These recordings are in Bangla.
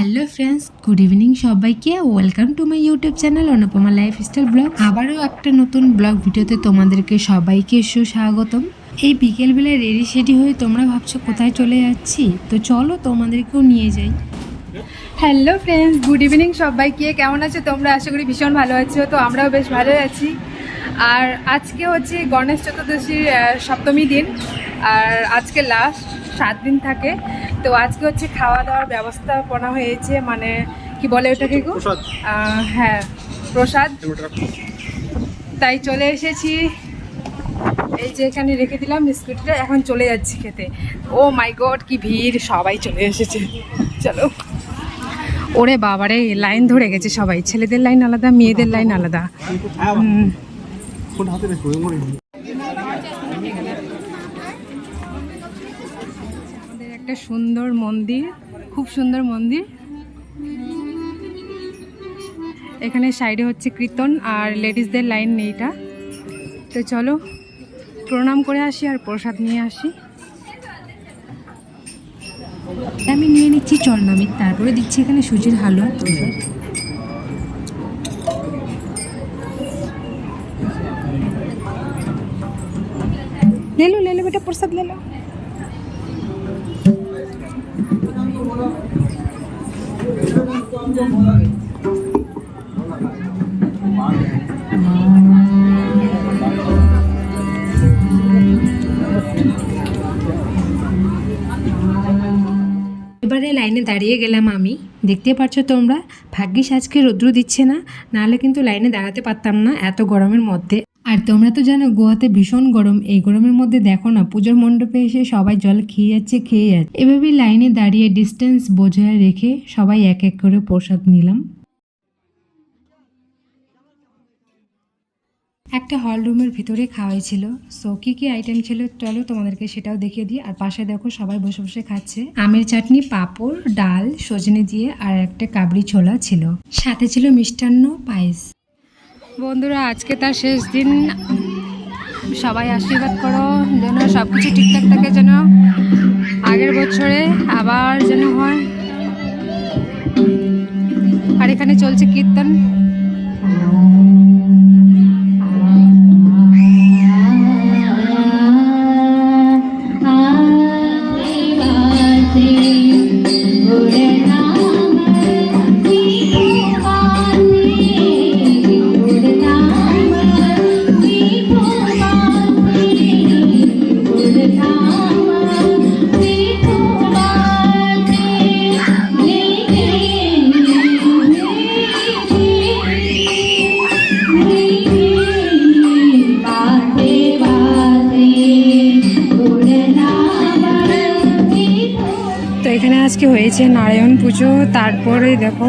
হ্যালো ফ্রেন্ডস গুড ইভিনিং সবাইকে। Welcome to my YouTube channel Anupama lifestyle blog আবারও একটা নতুন ব্লগ ভিডিওতে তোমাদেরকে সবাইকে সুস্বাগতম। এই বিকেলবেলায় রেডি সেডি হয়ে তোমরা ভাবছ কোথায় চলে যাচ্ছি? তো চলো তোমাদেরকেও নিয়ে যাই। হ্যালো ফ্রেন্ডস গুড ইভিনিং সবাইকে। কেমন আছো তোমরা? আশা করি ভীষণ ভালো আছো। তো আমরাও বেশ ভালোই আছি। আর আজকে হচ্ছে গণেশ চতুর্দশীর সপ্তমী দিন। আর আজকে লাস্ট সাত দিন থাকে। তো আজকে হচ্ছে খাওয়া দাওয়ার ব্যবস্থাপনা হয়েছে মানে কি বলে ওটাকে গো? হ্যাঁ প্রসাদ। তাই চলে এসেছি। এই যে এখানে রেখে দিলাম বিস্কুটটা এখন চলে যাচ্ছি খেতে। ও মাই গড কি ভিড় সবাই চলে এসেছে। চলো। ওরে বাবারে লাইন ধরে গেছে সবাই। ছেলেদের লাইন আলাদা মেয়েদের লাইন আলাদা হুম। আমাদের একটা সুন্দর মন্দির, খুব সুন্দর মন্দির। এখানে সাইডে হচ্ছে কীর্তন আর লেডিসদের লাইন নেই এটা। তো চলো, প্রণাম করে আসি আর প্রসাদ নিয়ে আসি। আমি নিয়ে নিচ্ছি চলনামি তারপরে দিচ্ছি এখানে সুজির হালুয়া। প্রসাদ লেলো লেলো বেটা, প্রসাদ লেলো। এবারে লাইনে দাঁড়িয়ে গেলাম আমি। দেখতে পাচ্ছ তোমরা? ভাগ্যিস আজকে রৌদ্র দিচ্ছে না, নাহলে কিন্তু লাইনে দাঁড়াতে পারতাম না এত গরমের মধ্যে। আর তোমরা তো জানো গোয়াতে ভীষণ গরম। এই গরমের মধ্যে দেখো না, পুজোর মণ্ডপে এসে সবাই জল খেয়ে যাচ্ছে খেয়ে যাচ্ছে। এভাবেই লাইনে দাঁড়িয়ে ডিস্টেন্স বজায় রেখে সবাই এক এক করে প্রসাদ নিলাম। একটা হল রুমের ভিতরে খাওয়াই ছিল। সো কি কি আইটেম ছিল চলো তোমাদেরকে সেটাও দেখিয়ে দিই। আর পাশে দেখো সবাই বসে বসে খাচ্ছে। আমের চাটনি, পাঁপড়, ডাল, সজনে দিয়ে আর একটা কাবড়ি ছোলা ছিল। সাথে ছিল মিষ্টান্ন পায়েস। বন্ধুরা, আজকে তার শেষ দিন। সবাই আশীর্বাদ করো, যেন সব কিছু ঠিকঠাক থাকে, যেন আগের বছরে আবার যেন হয়। আর এখানে চলছে কীর্তন। এখানে আজকে হয়েছে নারায়ণ পুজো তারপরে দেখো।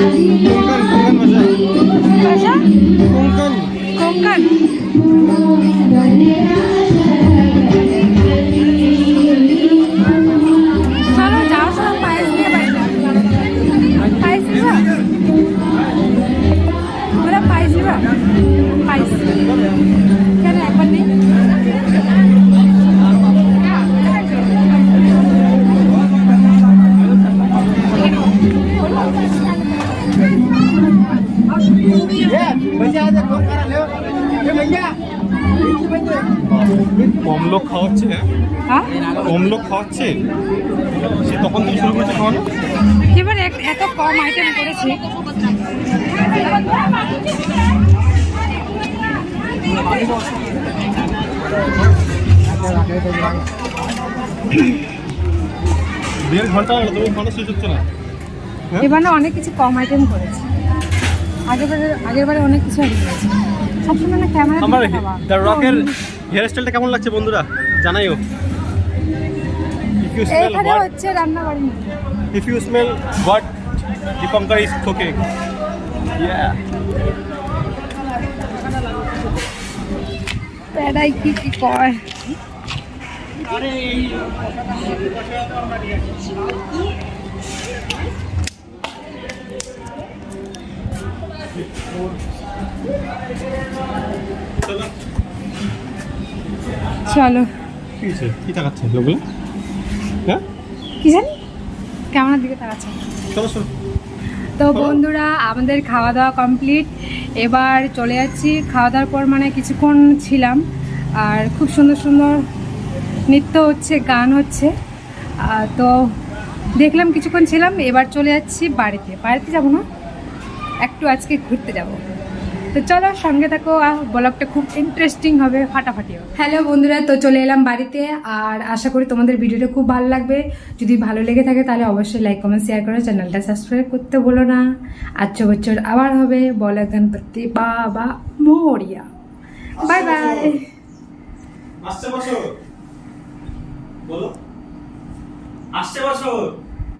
Kungkan, kungkan masa. Masa? Kungkan. Kungkan. লোক খাওয়াচ্ছে? সে তখন থেকে শুরু করেছে খাওয়ানো? এবার এত কম আইটেম করেছি। দেড় ঘণ্টা হলো তবু শেষ হচ্ছে না। হ্যাঁ? এবার অনেক কিছু কম আইটেম করেছি। আগের বারে আগের বারে অনেক কিছু আইটেম করেছি। সবসময় না ক্যামেরা আমার দ্য রকের হেয়ার স্টাইলটা কেমন লাগছে বন্ধুরা? জানাইও। ইফ ইউ স্মেল এখানে হচ্ছে রান্নাবাড়ি what Dipankar is cooking yeah প্যারাই কি কি কয়? চলো। কি হয়েছে কি তাকাচ্ছে? লোকগুলো? হ্যাঁ? কি জানি? ক্যামেরার দিকে তাকাচ্ছে? চলো চলো। তো বন্ধুরা আমাদের খাওয়া দাওয়া কমপ্লিট। এবার চলে যাচ্ছি। খাওয়া দাওয়ার পর মানে কিছুক্ষণ ছিলাম। আর খুব সুন্দর সুন্দর নৃত্য হচ্ছে গান হচ্ছে। তো দেখলাম কিছুক্ষণ ছিলাম। এবার চলে যাচ্ছি বাড়িতে। বাড়িতে যাব না একটু আজকে ঘুরতে যাব। তো চলো সঙ্গে থাকো ব্লগটা খুব ইন্টারেস্টিং হবে ফাটাফাটি হবে। হ্যালো বন্ধুরা তো চলে এলাম বাড়িতে আর আশা করি তোমাদের ভিডিওটা খুব ভালো লাগবে। যদি ভালো লেগে থাকে তাহলে অবশ্যই লাইক কমেন্ট শেয়ার করো চ্যানেলটা সাবস্ক্রাইব করতে বলো না। আচ্ছা বছর আবার হবে বলে গণপতি বাবা মরিয়া। বাই বাই আসছে বছর। বলো। আসছে বছর।